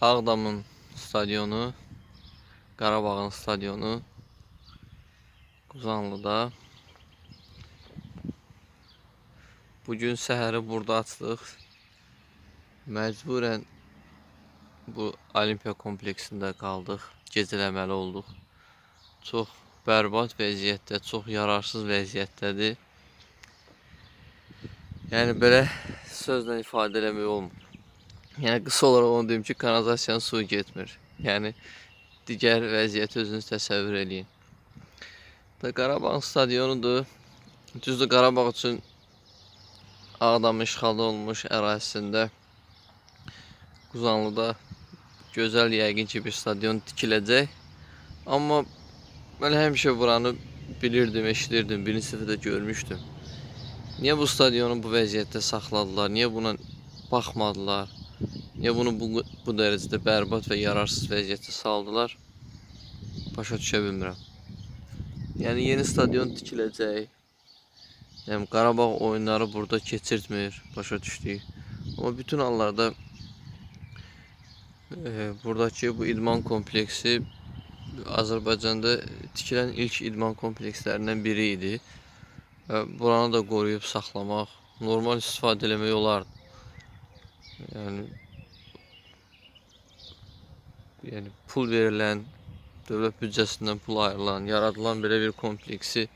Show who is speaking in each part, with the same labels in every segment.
Speaker 1: Ağdamın stadionu, Qarabağın stadionu Quzanlıda. Bugün səhəri burada açdıq. Məcburən bu Olimpiya kompleksində qaldıq. Gecələməli olduq. Çox bərbad vəziyyətdə, çox yararsız vəziyyətdədir. Yəni belə sözlə ifadə eləmək olmur. Yəni qısa olaraq onu deyim ki, kanalizasiyanın suyu getmir. Yəni digər vəziyyəti özünüz təsəvvür eləyin. Da Qarabağ stadionudur. Düzdür Qarabağ üçün Ağdam işğalda olmuş ərazisində Quzanlıda gözəl yəqin ki bir stadion tikiləcək. Amma mən həmişə buranı bilirdim, eşidirdim, birinci səfərdə görmüşdüm. Niyə bu stadionu bu vəziyyətdə saxladılar? Niyə buna baxmadılar? Niyə bunu bu, bu dərəcədə bərbad və yararsız vəziyyətə saldılar? Başa düşə bilmirəm. Yəni yeni stadion tikiləcək. Yəni Qarabağ oyunları burada keçirtmir, başa düşdük. Amma bütün hallarda e, buradakı bu idman kompleksi Azərbaycanda tikilən ilk idman komplekslərindən biri idi. Və buranı da qoruyub saxlamaq, normal istifadə eləmək olardı. Yəni yəni pul verilən, dövlət büdcəsindən pul ayrılan, yaradılan belə bir kompleksi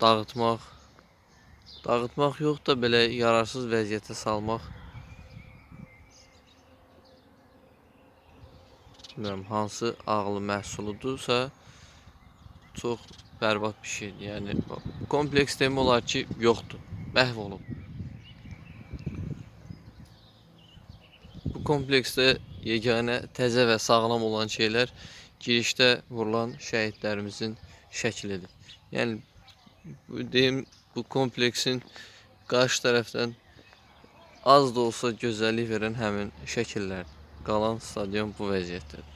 Speaker 1: dağıtmaq Dağıtmaq yox da belə yararsız vəziyyətə salmaq bilmirəm hansı ağlı məhsuludursa çox bərbad bir şeydir. Yəni kompleks demək olar ki, yoxdur. Məhv olub. Bu kompleksdə yeganə təzə və sağlam olan şeylər girişdə vurulan şəhidlərimizin şəklidir. Yəni deyim bu kompleksin qarşı tərəfdən az da olsa gözəllik verən həmin şəkillər. Qalan stadion bu vəziyyətdədir.